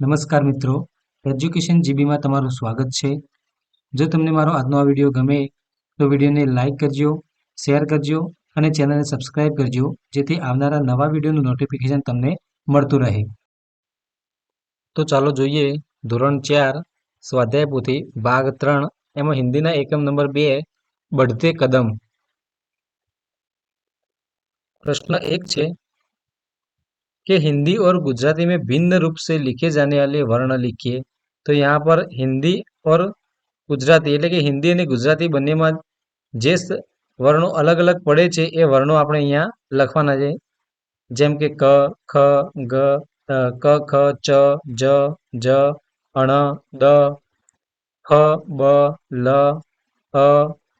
નમસ્કાર મિત્રો. એજ્યુકેશન જીબીમાં તમારું સ્વાગત છે. જો તમને મારો આજનો આ વીડિયો ગમે, તો વિડીયોને લાઇક કરજો, શેર કરજો અને ચેનલને સબસ્ક્રાઇબ કરજો, જેથી આવનારા નવા વિડીયોનું નોટિફિકેશન તમને મળતું રહે. તો ચાલો જોઈએ ધોરણ ચાર, સ્વાધ્યાય પોથી ભાગ ત્રણ, એમાં હિન્દીના એકમ નંબર બે, બઢતે કદમ. પ્રશ્ન એક છે कि हिंदी और गुजराती में भिन्न रूप से लिखे जाने वाले वर्ण लिखिए तो यहाँ पर हिंदी और ગુજરાતી એટલે કે હિન્દી અને ગુજરાતી બંનેમાં જે વર્ણો અલગ અલગ પડે છે એ વર્ણો આપણે અહીંયા લખવાના છે જેમ કે ક ખ ગ ક ખ ચ જ જ અણ દ ફ બ લ અ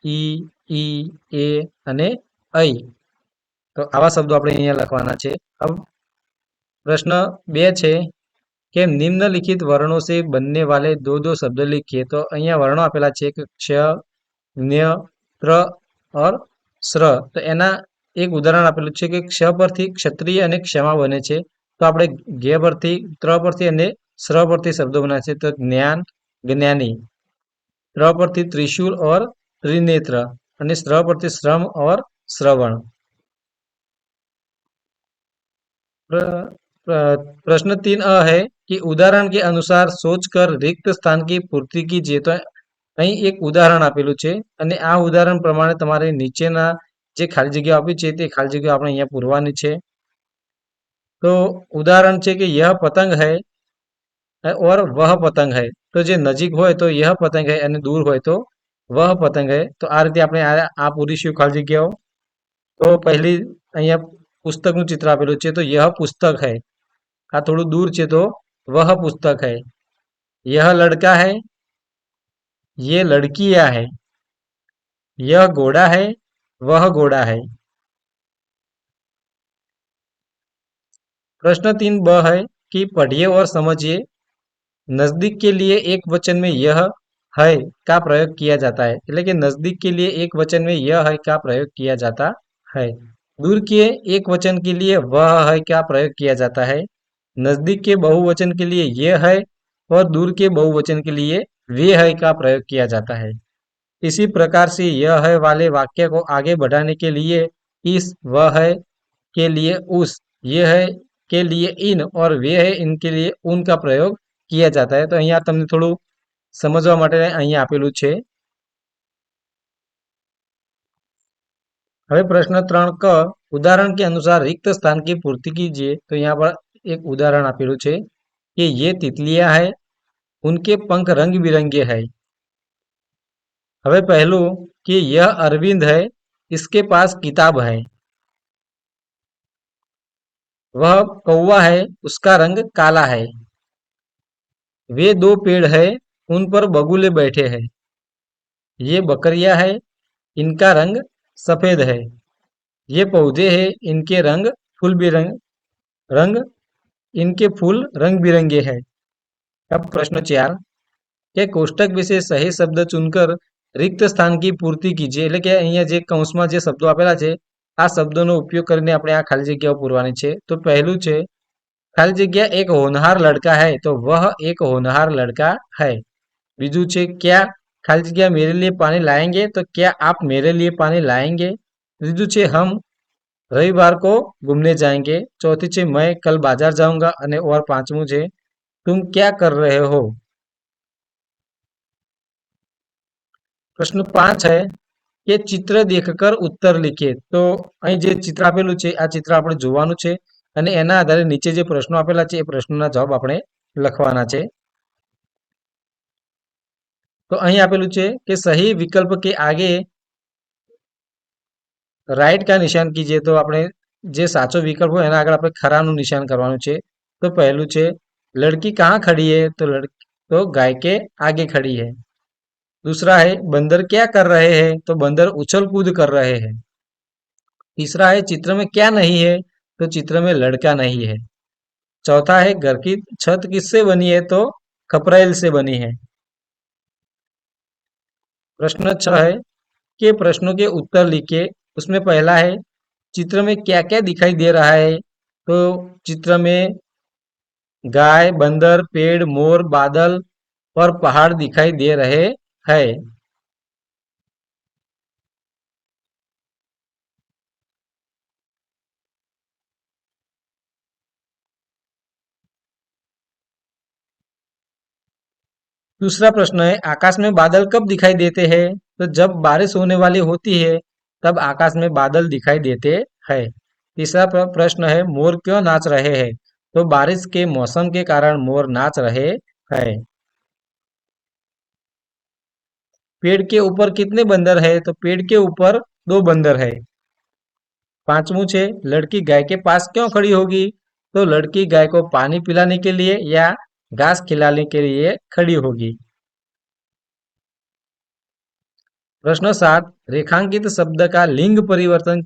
ઈ ઈ એ અને ઐ તો આવા શબ્દો આપણે અહીંયા લખવાના છે હવે પ્રશ્ન બે છે કે નિમ્નલિખિત વર્ણો છે, બંને વાલે દો દો શબ્દ લખીએ. તો અહીંયા વર્ણો આપેલા છે ક્ષય જ્ઞ ત્ર, અર, સ્ર. તો એના એક ઉદાહરણ આપેલું છે કે ક્ષ પરથી ક્ષત્રિય અને ક્ષમા બને છે. તો આપણે ઘે પરથી, ત્ર પરથી અને સ્ર પરથી શબ્દો બનાવે છે. તો જ્ઞાન, જ્ઞાની. ત્ર પરથી ત્રિશુલ ઓર ત્રિનેત્ર. અને સ્ર પરથી શ્રમ ઓર શ્રવણ. प्रश्न तीन अ है कि उदाहरण के अनुसार सोचकर रिक्त स्थान की પૂર્તિ કીજીએ તો અહીં એક ઉદાહરણ આપેલું છે અને આ ઉદાહરણ પ્રમાણે તમારે નીચેના જે ખાલી જગ્યા આપી છે તે ખાલી જગ્યા આપણે અહીંયા પૂરવાની છે તો ઉદાહરણ છે કે યહ પતંગ હૈ ઓર વહ પતંગ હૈ તો જે નજીક હોય તો યહ પતંગ હૈ અને દૂર હોય તો વહ પતંગ હૈ તો આ રીતે આપણે આ પૂરીશું ખાલી જગ્યાઓ તો પહેલી અહીંયા પુસ્તકનું ચિત્ર આપેલું છે તો યહ પુસ્તક હૈ આ થોડું दूर છે તો वह पुस्तक है यह लड़का है ये लड़कियां है यह घोड़ा है वह घोड़ा है प्रश्न तीन ब है कि पढ़िए और समझिए नजदीक के लिए एक वचन में यह है का प्रयोग किया जाता है એટલે કે नजदीक के लिए एक वचन में यह है का प्रयोग किया जाता है दूर के एक वचन के लिए वह है का प्रयोग किया जाता है नजदीक के बहुवचन के लिए ये है और दूर के बहुवचन के लिए वे है का प्रयोग किया जाता है इसी प्रकार से यह है वाले वाक्य को आगे बढ़ाने के लिए इस वह है के लिए उस ये है के लिए इन और वे है इनके लिए उन का प्रयोग किया जाता है तो અહીંયા તમને થોડું સમજવા માટે અહીંયા આપેલું છે હવે પ્રશ્ન ત્રણ ક ઉદાહરણ કે અનુસાર रिक्त स्थान की पूर्ति कीजिए तो यहाँ पर એક ઉદાહરણ આપેલું છે કે ये तितलियां है उनके पंख रंग बिरंगे है હવે પહેલું કે यह अरविंद है इसके पास किताब है वह कौवा है उसका रंग काला है वे दो पेड़ है उन पर बगुले बैठे हैं ये बकरियां है इनका रंग सफेद है ये पौधे हैं इनके रंग फूल बिरंग रंग इनके फूल रंग बिरंगे है अब प्रश्न चार કે કોષ્ટક વિશે સહી શબ્દ ચૂનકર રિક્ત સ્થાન કી પૂર્તિ કીજીએ એટલે કે અહીંયા જે કૌંસમાં જે શબ્દો આપેલા છે આ શબ્દોનો ઉપયોગ કરીને આપણે આ ખાલી જગ્યાઓ પૂરવાની છે તો પહેલું છે ખાલી જગ્યા એક હોનહાર લડકા હૈ તો વહ એક હોનહાર લડકા હૈ બીજું છે क्या खाली जगह मेरे लिए पानी लाएंगे तो क्या आप मेरे लिए पानी लाएंगे ત્રીજું છે हम रविवार को घूमने जाएंगे चौथी છે मैं कल बाजार जाऊंगा અને और પાંચમું છે तुम क्या कर रहे हो પ્રશ્ન પાંચ છે કે ચિત્ર દેખકર ઉત્તર લીખીએ તો અહીં જે ચિત્ર આપેલું છે આ ચિત્ર આપણે જોવાનું છે અને એના આધારે નીચે જે પ્રશ્નો આપેલા છે એ પ્રશ્નોના જવાબ આપણે લખવાના છે તો અહીં આપેલું છે કે સહી વિકલ્પ કે આગે રાઈટ કા નિશાન કીજીએ તો આપણે જે સાચો વિકલ્પ હોય એના આગળ આપણે ખરાનું નિશાન કરવાનું છે તો પહેલું છે लड़की कहाँ खड़ी है तो लड़की तो गाय के आगे खड़ी है दूसरा है बंदर क्या कर रहे हैं तो बंदर उछल कूद कर रहे हैं तीसरा है चित्र में क्या नहीं है तो चित्र में लड़का नहीं है चौथा है घर की छत किससे बनी है तो खपरेल से बनी है प्रश्न छह है के प्रश्नों के उत्तर लिखे उसमें पहला है, चित्र में क्या क्या दिखाई दे रहा है? तो चित्र में गाय, बंदर, पेड़, मोर, बादल और पहाड़ दिखाई दे रहे हैं। दूसरा प्रश्न है, आकाश में बादल कब दिखाई देते हैं? तो जब बारिश होने वाली होती है तब आकाश में बादल दिखाई देते हैं। तीसरा प्रश्न है, मोर क्यों नाच रहे हैं? तो बारिश के मौसम के कारण मोर नाच रहे हैं। पेड़ के ऊपर कितने बंदर है? तो पेड़ के ऊपर दो बंदर है। पांचवू छे, लड़की गाय के पास क्यों खड़ी होगी? तो लड़की गाय को पानी पिलाने के लिए या घास खिलाने के लिए खड़ी होगी। प्रश्न सात रेखांकित शब्द का लिंग परिवर्तन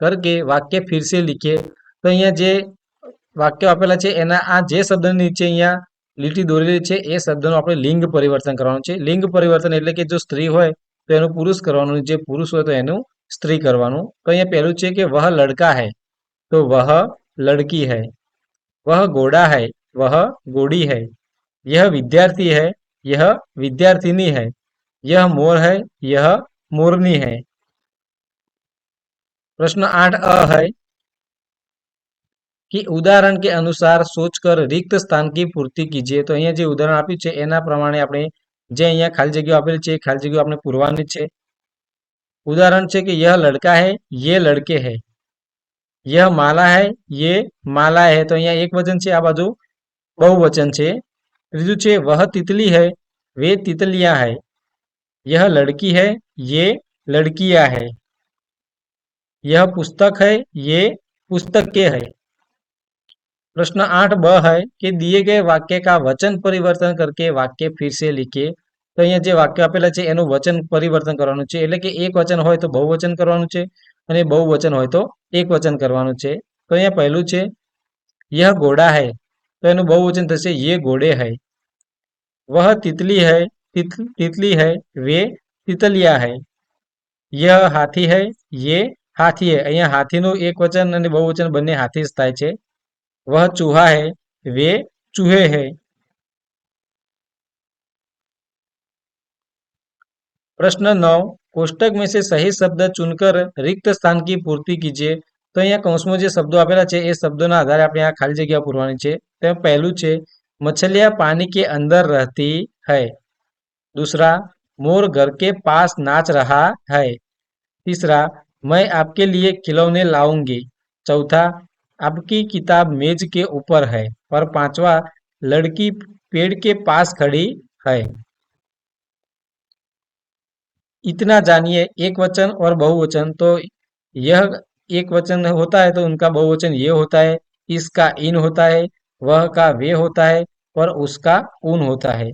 करके वाक्य फिर से लिखिए तो अँ जे वाक्य આપેલા છે એના આ જે શબ્દની નીચે અહીંયા લીટી દોરેલી છે એ શબ્દનું આપણે લિંગ પરિવર્તન કરવાનું છે લિંગ પરિવર્તન એટલે કે જો સ્ત્રી હોય તો એનું પુરુષ કરવાનું જે પુરુષ હોય તો એનું સ્ત્રી કરવાનું તો અહીંયા પહેલું છે કે વહ લડકા હૈ તો વહ લડકી है वह घोड़ा है वह घोड़ी है यह विद्यार्थी है यह विद्यार्थिनी है यह मोर है यह मोरनी है प्रश्न आठ अ है कि उदाहरण के अनुसार सोचकर रिक्त स्थान की पूर्ति कीजिए तो अँ जो उदाहरण आप प्रमाण अपने जे अँ खाली जगह આપેલી खाली जगह अपने પૂરવાની उदाहरण છે कि यह लड़का है ये लड़के है यह माला है ये माला है तो अँ एक वचन है आ बाजू बहुवचन है ત્રીજું છે વહ તિતલી है वे तितलियां है यह लड़की है ये लड़कियां है यह पुस्तक है ये पुस्तकें है प्रश्न आठ ब है कि दिए गए वाक्य का वचन परिवर्तन करके वाक्य फिर से लिखिए तो अँ जो वाक्य આપેલા છે એનું વચન પરિવર્તન કરવાનું છે એટલે કે એક વચન હોય તો બહુવચન કરવાનું છે અને બહુવચન હોય તો એક વચન કરવાનું છે તો અહીંયા પહેલું છે यह घोड़ा है तो એનું બહુવચન થશે ये घोड़े है वह तितली है तित, तितली है वे तितलिया है यह हाथी है ये हाथी है અહીંયા હાથીનું એક વચન અને બહુવચન બંને હાથી જ થાય છે वह चूहा है वे चूहे है प्रश्न नौ कोष्टक में से सही शब्द चुनकर रिक्त स्थान की पूर्ति कीजिए તો અહીંયા કૌંસમાં જે શબ્દો આપેલા છે એ શબ્દોના આધારે આપણે આ ખાલી જગ્યા પૂરવાની છે તેમાં પહેલું છે मछलियां पानी के अंदर रहती है दूसरा, मोर घर के पास नाच रहा है। तीसरा, मैं आपके लिए खिलौने लाऊँगी। चौथा, आपकी किताब मेज के ऊपर है। और पांचवा, लड़की पेड़ के पास खड़ी है। इतना जानिए, एक वचन और बहुवचन। तो यह एक वचन होता है तो उनका बहुवचन ये होता है, इसका इन होता है, वह का वे होता है, और उसका ऊन होता है।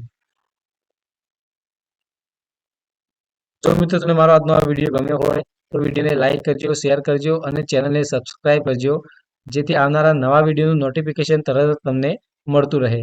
તો મિત્રો, તમને મારો આજનો આ વીડિયો ગમ્યો હોય, તો વિડીયોને લાઇક કરજો શેર કરજો અને ચેનલને સબસ્ક્રાઈબ કરજો, જેથી આવનારા નવા વિડીયોનું નોટિફિકેશન તરત તમને મળતું રહે.